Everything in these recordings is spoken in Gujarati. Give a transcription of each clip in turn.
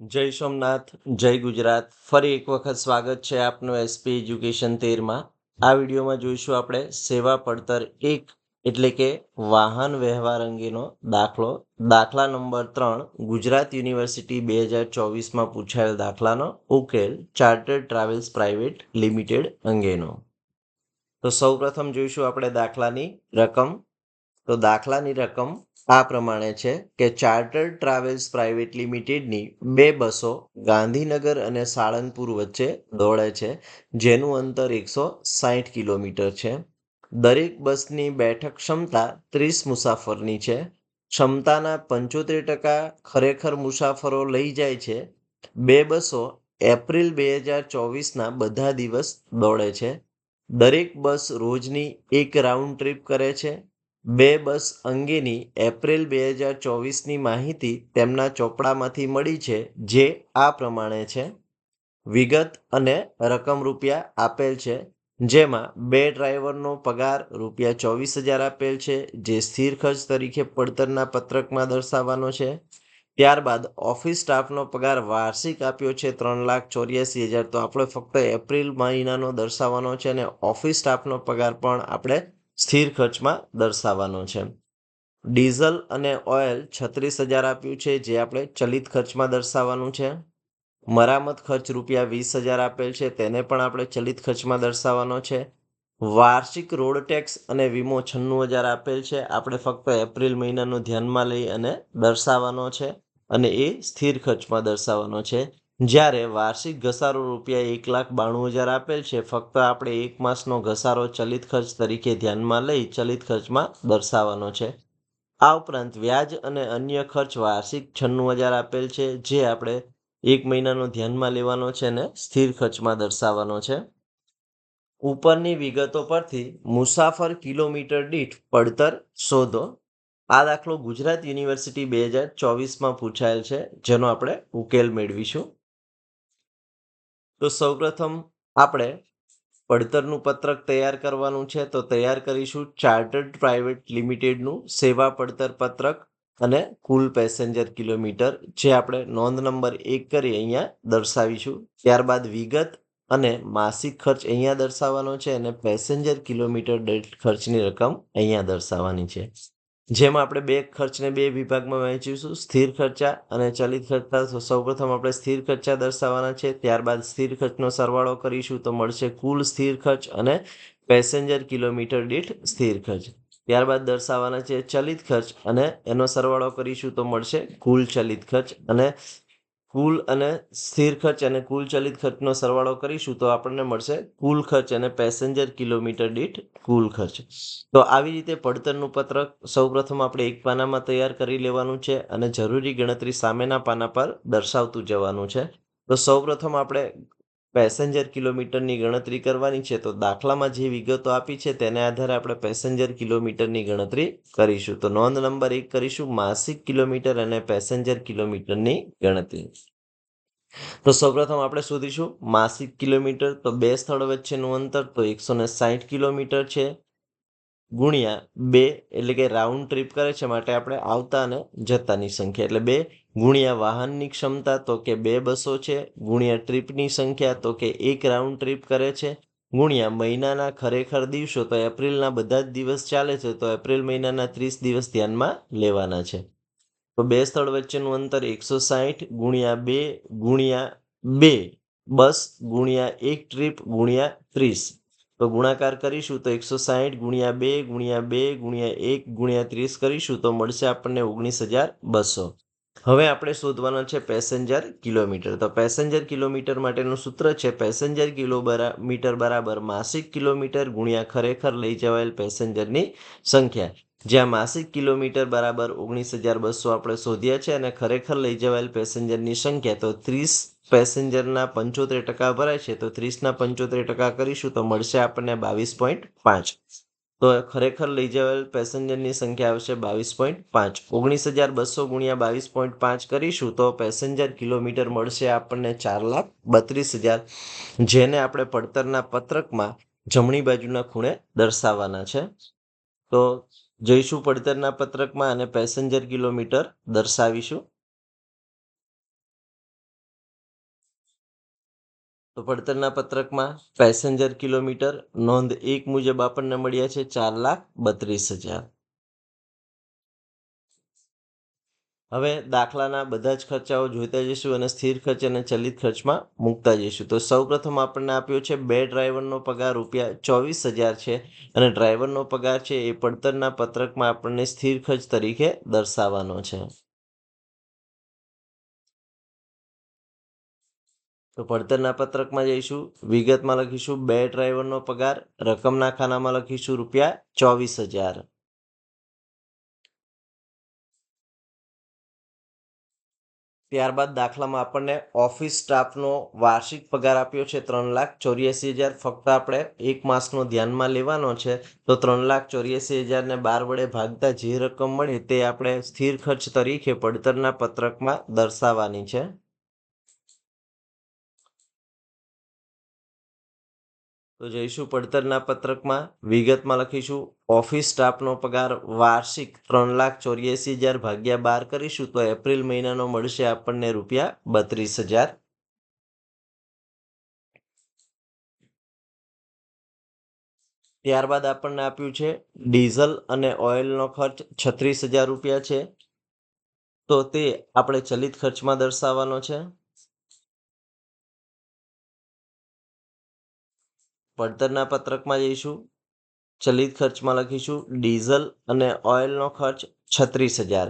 જય સોમનાથ, જય ગુજરાત. ફરી એક વખત સ્વાગત છે આપનું એસપી એજ્યુકેશન તેરમાં. આ વિડીયોમાં જોઈશું આપણે સેવા પડતર એક એટલે કે વાહન વ્યવહાર અંગેનો દાખલો. દાખલા નંબર ત્રણ, ગુજરાત યુનિવર્સિટી બે હજાર ચોવીસમાં પૂછાયેલ દાખલાનો ઉકેલ ચાર્ટર્ડ ટ્રાવેલ્સ પ્રાઇવેટ લિમિટેડ અંગેનો. તો સૌપ્રથમ જોઈશું આપણે દાખલાની રકમ. તો દાખલાની રકમ આ પ્રમાણે છે કે ચાર્ટર્ડ ટ્રાવેલ્સ પ્રાઇવેટ લિમિટેડની બે બસો ગાંધીનગર અને સાળંગપુર વચ્ચે દોડે છે, જેનું અંતર એકસો સાહીઠ કિલોમીટર છે. દરેક બસની બેઠક ક્ષમતા ત્રીસ મુસાફરની છે. ક્ષમતાના પંચોતેર ટકા ખરેખર મુસાફરો લઈ જાય છે. બે બસો એપ્રિલ બે હજાર ચોવીસના બધા દિવસ દોડે છે. દરેક બસ રોજની એક રાઉન્ડ ટ્રીપ કરે છે. બે બસ અંગેની એપ્રિલ બે હજાર ચોવીસની માહિતી તેમના ચોપડામાંથી મળી છે, જે આ પ્રમાણે છે. વિગત અને રકમ રૂપિયા આપેલ છે, જેમાં બે ડ્રાઈવરનો પગાર રૂપિયા ચોવીસ હજાર આપેલ છે, જે સ્થિર ખર્ચ તરીકે પડતરના પત્રકમાં દર્શાવવાનો છે. ત્યારબાદ ઓફિસ સ્ટાફનો પગાર વાર્ષિક આપ્યો છે, ત્રણ લાખ ચોર્યાસી હજાર. તો આપણે ફક્ત એપ્રિલ મહિનાનો દર્શાવવાનો છે અને ઓફિસ સ્ટાફનો પગાર પણ આપણે સ્થિર ખર્ચમાં દર્શાવવાનો છે. ડીઝલ અને ઓઇલ છત્રીસ હજાર આપ્યું છે, જે આપણે ચલિત ખર્ચમાં દર્શાવવાનું છે. મરામત ખર્ચ રૂપિયા વીસ હજાર આપેલ છે, તેને પણ આપણે ચલિત ખર્ચમાં દર્શાવવાનો છે. વાર્ષિક રોડ ટેક્સ અને વીમો છન્નું હજાર આપેલ છે, આપણે ફક્ત એપ્રિલ મહિનાનું ધ્યાનમાં લઈ અને દર્શાવવાનો છે અને એ સ્થિર ખર્ચમાં દર્શાવવાનો છે. જ્યારે વાર્ષિક ઘસારો રૂપિયા એક લાખ બાણું હજાર આપેલ છે, ફક્ત આપણે એક માસનો ઘસારો ચલિત ખર્ચ તરીકે ધ્યાનમાં લઈ ચલિત ખર્ચમાં દર્શાવવાનો છે. આ ઉપરાંત વ્યાજ અને અન્ય ખર્ચ વાર્ષિક છન્નું હજાર આપેલ છે, જે આપણે એક મહિનાનો ધ્યાનમાં લેવાનો છે અને સ્થિર ખર્ચમાં દર્શાવવાનો છે. ઉપરની વિગતો પરથી મુસાફર કિલોમીટર દીઠ પડતર શોધો. આ દાખલો ગુજરાત યુનિવર્સિટી બે હજાર ચોવીસમાં પૂછાયેલ છે, જેનો આપણે ઉકેલ મેળવીશું. તો સૌપ્રથમ આપણે પડતરનું પત્રક તૈયાર કરવાનું છે, તો તૈયાર કરીશું ચાર્ટર્ડ પ્રાઇવેટ લિમિટેડનું સેવા પડતર પત્રક અને કુલ પેસેન્જર કિલોમીટર, જે આપણે નોંધ નંબર એક કરી અહીંયા દર્શાવીશું. ત્યારબાદ વિગત અને માસિક ખર્ચ અહીંયા દર્શાવવાનો છે અને પેસેન્જર કિલોમીટર દીઠ ખર્ચની રકમ અહીંયા દર્શાવવાની છે. જેમાં આપણે બે ખર્ચને બે વિભાગમાં વહેંચીશું. સ્થિર ખર્ચા અને ચલિત ખર્ચા. તો સૌપ્રથમ આપણે સ્થિર ખર્ચા દર્શાવવાના છે. ત્યારબાદ સ્થિર ખર્ચનો સરવાળો કરીશું તો મળશે કુલ સ્થિર ખર્ચ અને પેસેન્જર કિલોમીટર દીઠ સ્થિર ખર્ચ. ત્યારબાદ દર્શાવવાના છે ચલિત ખર્ચ અને એનો સરવાળો કરીશું તો મળશે કુલ ચલિત ખર્ચ અને કુલ અને સ્થિર ખર્ચ અને કુલ ચલિત ખર્ચનો સરવાળો કરીશું તો આપણને મળશે કુલ ખર્ચ અને પેસેન્જર કિલોમીટર દીઠ કુલ ખર્ચ. તો આવી રીતે પડતરનું પત્રક સૌપ્રથમ આપણે એક પાનામાં તૈયાર કરી લેવાનું છે અને જરૂરી ગણતરી સામેના પાના પર દર્શાવતું જવાનું છે. તો સૌપ્રથમ આપણે પેસેન્જર કિલોમીટરની ગણતરી કરવાની છે, તો દાખલામાં જે વિગતો આપી છે, તેને આધારે આપણે પેસેન્જર કિલોમીટરની ગણતરી કરીશું. તો નોંધ નંબર એક કરીશું, માસિક કિલોમીટર અને પેસેન્જર કિલોમીટરની ગણતરી. તો સૌપ્રથમ આપણે શોધીશું માસિક કિલોમીટર, તો બે સ્થળ વચ્ચેનું અંતર, તો એકસો ને સાહીઠ કિલોમીટર છે. ગુણ્યા બે એટલે કે રાઉન્ડ ટ્રીપ કરે છે માટે આપણે આવતા અને જતાની સંખ્યા. એટલે બે ગુણ્યા વાહનની ક્ષમતા તો કે બે બસો છે, ગુણ્યા ટ્રીપની સંખ્યા તો કે એક રાઉન્ડ ટ્રીપ કરે છે, ગુણ્યા મહિનાના ખરેખર દિવસો તો એપ્રિલના બધા જ દિવસ ચાલે છે, તો એપ્રિલ મહિનાના ત્રીસ દિવસ ધ્યાનમાં લેવાના છે. તો બે સ્થળ વચ્ચેનું અંતર એકસો સાહીઠ ગુણ્યા બે ગુણ્યા બે, બસ, ગુણ્યા એક ટ્રીપ ગુણ્યા ત્રીસ. તો ગુણાકાર કરીશું તો એકસો સાહીઠ ગુણ્યા બે ગુણ્યા બે ગુણ્યા એક ગુણ્યા ત્રીસ કરીશું તો મળશે આપણને ઓગણીસ હજાર બસો. હવે આપણે શોધવાનો છે પેસેન્જર કિલોમીટર. તો પેસેન્જર કિલોમીટર માટેનું સૂત્ર છે પેસેન્જર કિલો મીટર બરાબર માસિક કિલોમીટર ગુણ્યા ખરેખર લઈ જવાયેલ પેસેન્જરની સંખ્યા. જ્યાં માસિક કિલોમીટર બરાબર ઓગણીસ હજાર બસો આપણે શોધ્યા છે અને ખરેખર લઈ જવાયેલ પેસેન્જરની સંખ્યા તો ત્રીસ પેસેન્જરના પંચોતેર ટકા ભરાય છે, તો ત્રીસના પંચોતેર ટકા કરીશું તો મળશે આપણને બાવીસ પોઈન્ટ પાંચ. તો ખરેખર લઈ જવાયેલ પેસેન્જરની સંખ્યા આવશે બાવીસ પોઈન્ટ પાંચ. ઓગણીસ હજાર બસો ગુણ્યા બાવીસ પોઈન્ટ પાંચ કરીશું તો પેસેન્જર કિલોમીટર મળશે આપણને ચાર લાખ બત્રીસ હજાર. જેને આપણે પડતરના પત્રકમાં જમણી બાજુના ખૂણે દર્શાવવાના છે. તો જઈશું પડતરના પત્રકમાં અને પેસેન્જર કિલોમીટર દર્શાવીશું. તો પડતરના પત્રકમાં પેસેન્જર કિલોમીટર નોંધ એક મુજબ આપણને મળ્યા છે ચાર લાખ બત્રીસ હજાર. હવે દાખલાના બધા જ ખર્ચાઓ જોઈતા જઈશું અને સ્થિર ખર્ચ અને ચલિત ખર્ચમાં મૂકતા જઈશું. તો સૌપ્રથમ આપણને આપ્યો છે બે ડ્રાઈવરનો પગાર રૂપિયા ચોવીસ હજાર છે અને ડ્રાઈવરનો પગાર છે એ પડતરના પત્રકમાં આપણને સ્થિર ખર્ચ તરીકે દર્શાવવાનો છે. તો પડતરના પત્રકમાં જઈશું. વિગતમાં લખીશું. બે ડ્રાઈવરનો પગાર. રકમના ખાનામાં લખીશું રૂપિયા ચોવીસ હજાર. ત્યારબાદ દાખલામાં આપણને ઓફિસ સ્ટાફનો વાર્ષિક પગાર આપ્યો છે ત્રણ લાખ ચોર્યાસી હજાર. ફક્ત આપણે એક માસનો ધ્યાનમાં લેવાનો છે તો ત્રણ લાખ ચોર્યાસી હજારને બાર વડે ભાગતા જે રકમ મળે તે આપણે સ્થિર ખર્ચ તરીકે પડતરના પત્રકમાં દર્શાવવાની છે. તો જઈશું પડતરના પત્રકમાં. વિગતમાં લખીશું. ઓફિસ સ્ટાફનો પગાર વાર્ષિક ત્રણ લાખ ચોર્યાસી હજાર ભાગ્યા બાર કરીશું તો એપ્રિલ મહિનાનો મળશે આપણને રૂપિયા બત્રીસ હજાર. ત્યારબાદ આપણને આપ્યું છે ડીઝલ અને ઓઇલનો ખર્ચ છત્રીસ હજાર રૂપિયા છે. તો તે આપણે ચલિત ખર્ચમાં દર્શાવવાનો છે. પડતરના પત્રકમાં જઈશું, ચલિત ખર્ચમાં લખીશું, ડીઝલ અને ઓઇલનો ખર્ચ છત્રીસ હજાર.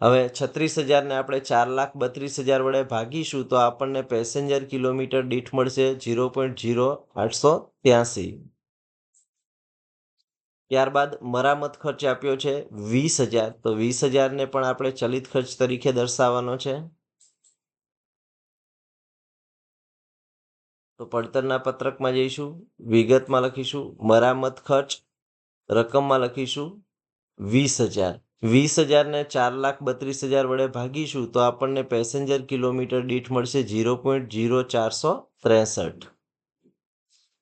હવે છત્રીસ હજારને આપણે ચાર લાખ બત્રીસ હજાર વડે ભાગીશું તો આપણને પેસેન્જર કિલોમીટર દીઠ મળશે ઝીરો પોઈન્ટ ઝીરો આઠસો ત્યાસી. ત્યારબાદ મરામત ખર્ચ આપ્યો છે વીસ હજાર. તો વીસ હજારને પણ આપણે ચલિત ખર્ચ તરીકે દર્શાવવાનો છે. તો પડતરના પત્રકમાં જઈશું, વિગતમાં લખીશું, મરામત ખર્ચ, રકમમાં લખીશું, વીસ હજાર. વીસ હજારને ચાર લાખ બત્રીસ હજાર વડે ભાગીશું તો આપણને પેસેન્જર કિલોમીટર દીઠ મળશે ઝીરો પોઈન્ટ ઝીરો ચારસો ત્રેસઠ.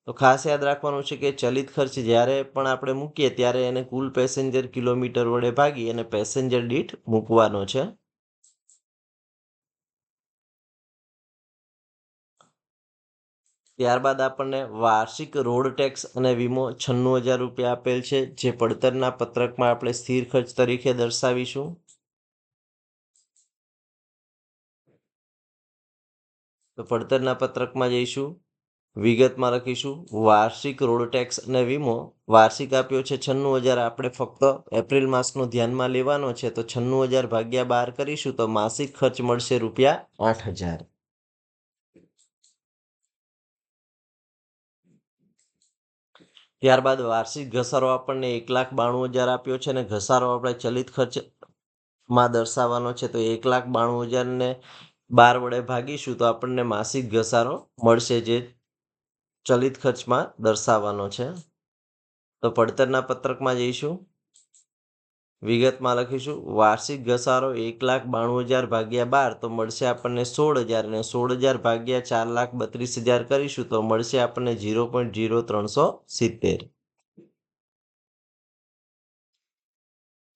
તો ખાસ યાદ રાખવાનું છે કે ચલિત ખર્ચ જ્યારે પણ આપણે મૂકીએ ત્યારે એને કુલ પેસેન્જર કિલોમીટર વડે ભાગી અને પેસેન્જર દીઠ મૂકવાનો છે. ત્યારબાદ આપણને વાર્ષિક રોડ ટેક્સ અને વીમો છન્નું હજાર રૂપિયા આપેલ છે, જે પડતરના પત્રકમાં આપણે સ્થિર ખર્ચ તરીકે દર્શાવીશું. તો પડતરના પત્રકમાં જઈશું, વિગતમાં લખીશું. વાર્ષિક રોડ ટેક્સ અને વીમો વાર્ષિક આપ્યો છે છન્નું હજાર, આપણે ફક્ત એપ્રિલ માસનો ધ્યાનમાં લેવાનો છે, તો છન્નું હજાર ભાગ્યા બાર કરીશું, તો માસિક ખર્ચ મળશે રૂપિયા આઠ હજાર. ત્યારબાદ વાર્ષિક ઘસારો આપણને એક લાખ બાણું હજાર આપ્યો છે અને ઘસારો આપણે ચલિત ખર્ચમાં દર્શાવવાનો છે. તો એક લાખ બાણું હજારને બાર વડે ભાગીશું તો આપણને માસિક ઘસારો મળશે જે ચલિત ખર્ચમાં દર્શાવવાનો છે. તો પડતરના પત્રકમાં જઈશું. વિગતમાં લખીશું. વાર્ષિક ઘસારો એક લાખ બાણું હજાર ભાગ્યા બાર તો મળશે આપણને સોળ હજાર અને સોળ હજાર ભાગ્યા ચાર લાખ બત્રીસ હજાર કરીશું તો મળશે આપણને ઝીરો પોઈન્ટ ઝીરો ત્રણસો સિત્તેર.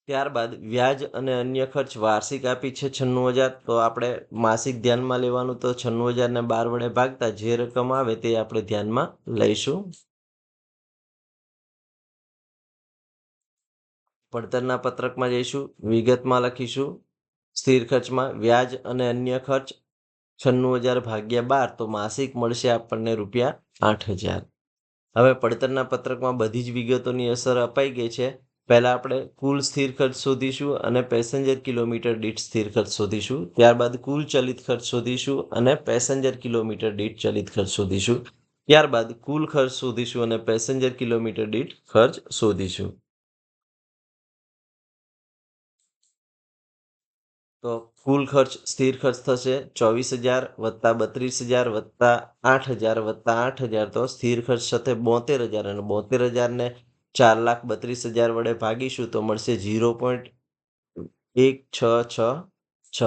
ત્યારબાદ વ્યાજ અને અન્ય ખર્ચ. વાર્ષિક આપી છે છન્નું હજાર. તો આપણે માસિક ધ્યાનમાં લેવાનું તો છન્નું હજારને બાર વડે ભાગતા જે રકમ આવે તે આપણે ધ્યાનમાં લઈશું. પડતરના પત્રકમાં જઈશું, વિગતમાં લખીશું. સ્થિર ખર્ચમાં, વ્યાજ અને અન્ય ખર્ચ. છન્નું હજાર ભાગ્યા બાર તો માસિક મળશે આપણને રૂપિયા આઠ હજાર. હવે પડતરના પત્રકમાં બધી જ વિગતોની અસર અપાઈ ગઈ છે. પહેલાં આપણે કુલ સ્થિર ખર્ચ શોધીશું અને પેસેન્જર કિલોમીટર દીઠ સ્થિર ખર્ચ શોધીશું. ત્યારબાદ કુલ ચલિત ખર્ચ શોધીશું અને પેસેન્જર કિલોમીટર દીઠ ચલિત ખર્ચ શોધીશું. ત્યારબાદ કુલ ખર્ચ શોધીશું અને પેસેન્જર કિલોમીટર દીઠ ખર્ચ શોધીશું. તો કુલ ખર્ચ સ્થિર ખર્ચ થશે ચોવીસ હજાર વત્તા બત્રીસ હજાર વત્તા આઠ હજાર વત્તા આઠ હજાર. તો સ્થિર ખર્ચ સાથે બોતેર હજાર અને બોતેર હજારને ચાર લાખ બત્રીસ હજાર વડે ભાગીશું તો મળશે ઝીરો પોઈન્ટ એક છ છ છ.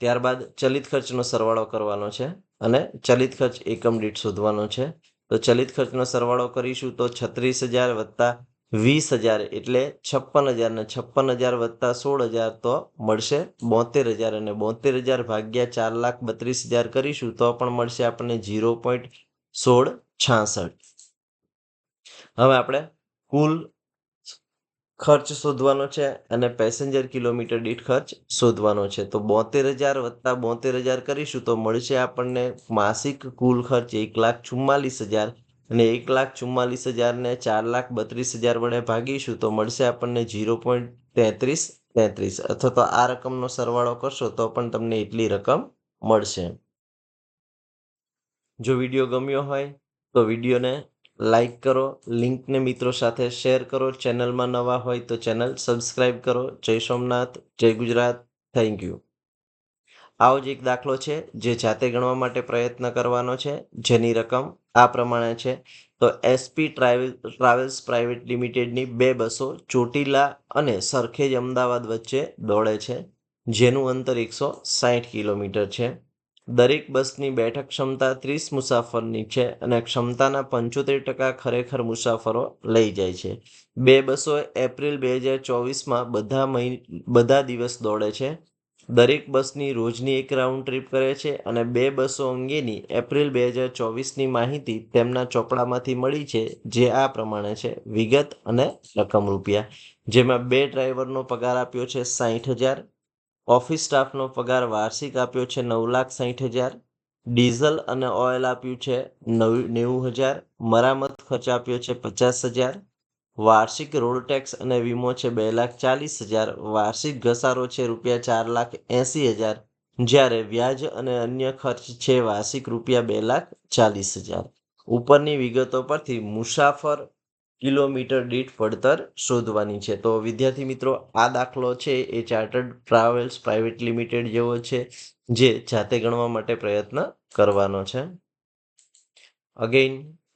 ત્યારબાદ ચલિત ખર્ચનો સરવાળો કરવાનો છે અને ચલિત ખર્ચ એકમ દીઠ શોધવાનો છે. તો ચલિત ખર્ચનો સરવાળો કરીશું તો છત્રીસ હજાર વત્તા વીસ હજાર એટલે છપ્પન હજાર ને છપ્પન હજાર વત્તા સોળ હજાર તો મળશે. બોતેર હજાર અને બોતેર હજાર ભાગ્યા ચાર લાખ બત્રીસ હજાર કરીશું તો પણ મળશે આપણને ઝીરો પોઈન્ટ સોળ છાસઠ. હવે આપણે કુલ ખર્ચ શોધવાનો છે અને પેસેન્જર કિલોમીટર દીઠ ખર્ચ શોધવાનો છે. તો બોતેર હજાર વત્તા બોતેર હજાર કરીશું તો મળશે આપણને માસિક કુલ ખર્ચ એક લાખ ચુમ્માલીસ હજાર અને એક લાખ ચુમ્માલીસ હજારને ચાર લાખ બત્રીસ હજાર વડે ભાગીશું તો મળશે આપણને ઝીરો પોઈન્ટ તેત્રીસ તેત્રીસ. અથવા તો આ રકમનો સરવાળો કરશો તો પણ તમને એટલી રકમ મળશે. જો વીડિયો ગમ્યો હોય તો વિડીયોને લાઈક કરો, લિંકને મિત્રો સાથે શેર કરો, ચેનલમાં નવા હોય તો ચેનલ સબસ્ક્રાઈબ કરો. જય સોમનાથ, જય ગુજરાત. Thank you. આવો જ એક દાખલો છે, જે જાતે ગણવા માટે પ્રયત્ન કરવાનો છે, જેની રકમ આ પ્રમાણે છે. તો એસપી ટ્રાવેલ ટ્રાવેલ્સ પ્રાઇવેટ લિમિટેડની બે બસો ચોટીલા અને સરખેજ અમદાવાદ વચ્ચે દોડે છે, જેનું અંતર એકસો સાઠ કિલોમીટર છે. દરેક બસની બેઠક ક્ષમતા ત્રીસ મુસાફરની છે અને ક્ષમતાના પંચોતેર ટકા ખરેખર મુસાફરો લઈ જાય છે. બે બસો એપ્રિલ બે હજાર ચોવીસમાં બધા મહિ, બધા દિવસ દોડે છે. દરેક બસની રોજની એક રાઉન્ડ ટ્રીપ કરે છે અને બે બસો અંગેની એપ્રિલ બે હજાર ચોવીસની માહિતી તેમના ચોપડામાંથી મળી છે, જે આ પ્રમાણે છે. વિગત અને રકમ રૂપિયા. જેમાં બે ડ્રાઈવરનો પગાર આપ્યો છે સાહીઠ હજાર. ઓફિસ સ્ટાફનો પગાર વાર્ષિક આપ્યો છે નવ લાખ સાહીઠ હજાર. ડીઝલ અને ઓઇલ આપ્યું છે નવ, નેવું હજાર. મરામત ખર્ચ આપ્યો છે પચાસ હજાર. વાર્ષિક રોડ ટેક્સ અને વીમો છે બે લાખ ચાલીસ હજાર. વાર્ષિક ઘસારો છે રૂપિયા ચાર લાખ એંસી હજાર. જ્યારે વ્યાજ અને અન્ય ખર્ચ છે વાર્ષિક રૂપિયા બે લાખ ચાલીસ હજાર. ઉપરની વિગતો પરથી મુસાફર કિલોમીટર દીઠ પડતર શોધવાની છે. તો વિદ્યાર્થી મિત્રો, આ દાખલો છે એ ચાર્ટર્ડ ટ્રાવેલ્સ પ્રાઇવેટ લિમિટેડ જેવો છે, જે જાતે ગણવા માટે પ્રયત્ન કરવાનો છે. અગેઇન